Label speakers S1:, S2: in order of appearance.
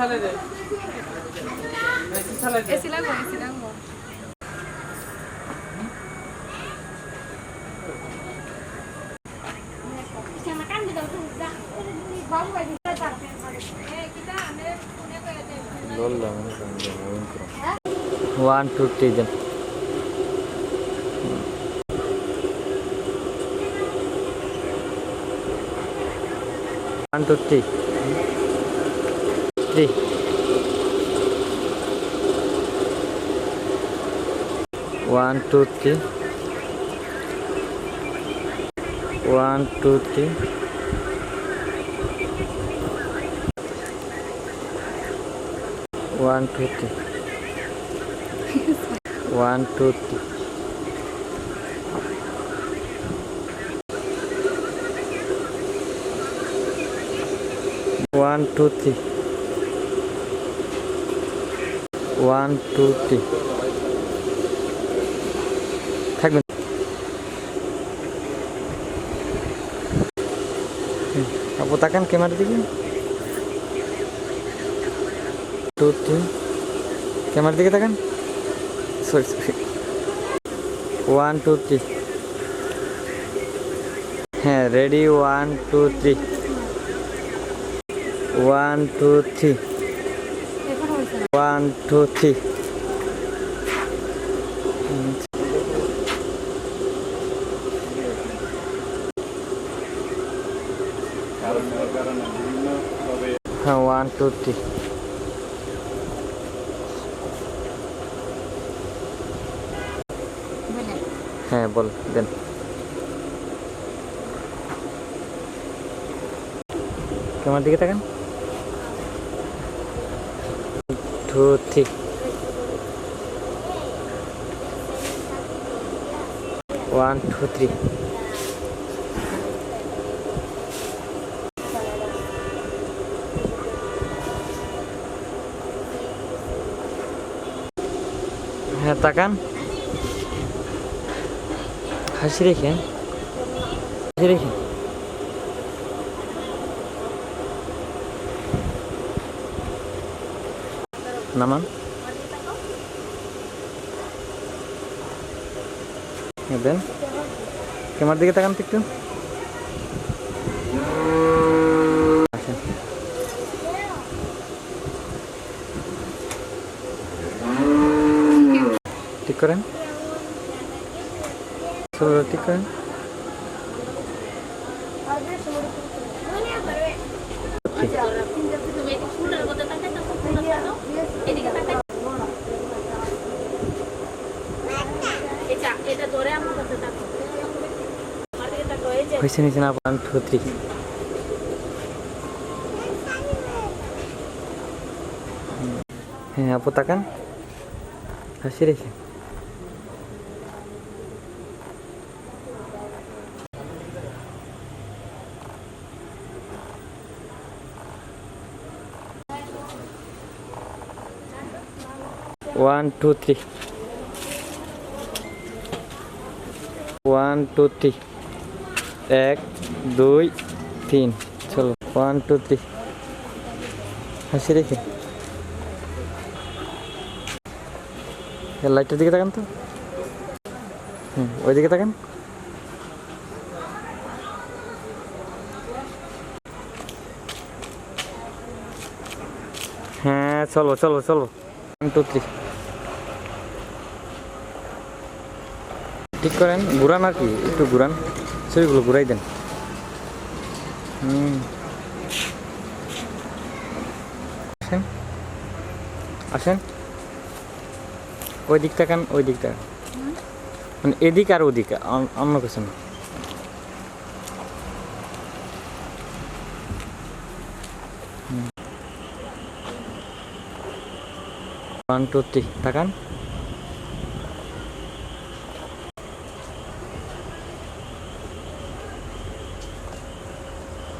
S1: চালে দে। এসি চালে দে
S2: এসি লাগবো এসি লাগবো
S3: one two three then one two three three one two three one two three one two three one two three one two three one two three থাকবেন? আপু, তাকান ক্যামেরার দিকে। টু থ্রি ক্যামেরার দিকে তাকান। Sorry sorry one two three হ্যাঁ ready one two three one two three one two three হ্যাঁ ওয়ান টু থ্রি হ্যাঁ বল দেন। কেমন দিকে তাকান? Two three one two three হ্যাঁ তাকান হাসি রেখে হাসি রেখে নামান দেন। ক্যামেরার দিকে তাকান একটু। আসেন। ঠিক করেন। ঠিক করেন।
S4: এটা থাকো এই যে
S3: হয়েছে নিচে না ওয়ান টু থ্রি হ্যাঁ আপু তাকান হাসি রেখে one two three one two three এক, দুই, তিন। চলো ওয়ান টু থ্রি হাসি রেখে লাইটের দিকে তাকান তো। হুম, ওইদিকে তাকান। হ্যাঁ চলো চলো চলো ওয়ান টু থ্রি ঠিক করেন, ঘুরান আর কি, একটু ঘুরান। ছবিগুলো ঘুরাই দেন। হুম। আসেন। আসেন। ওই দিক তাকান ওই দিক তাকান মানে এদিক আর ওদিক অন- অন্য কিছু না। ওয়ান টু থ্রি তাকান।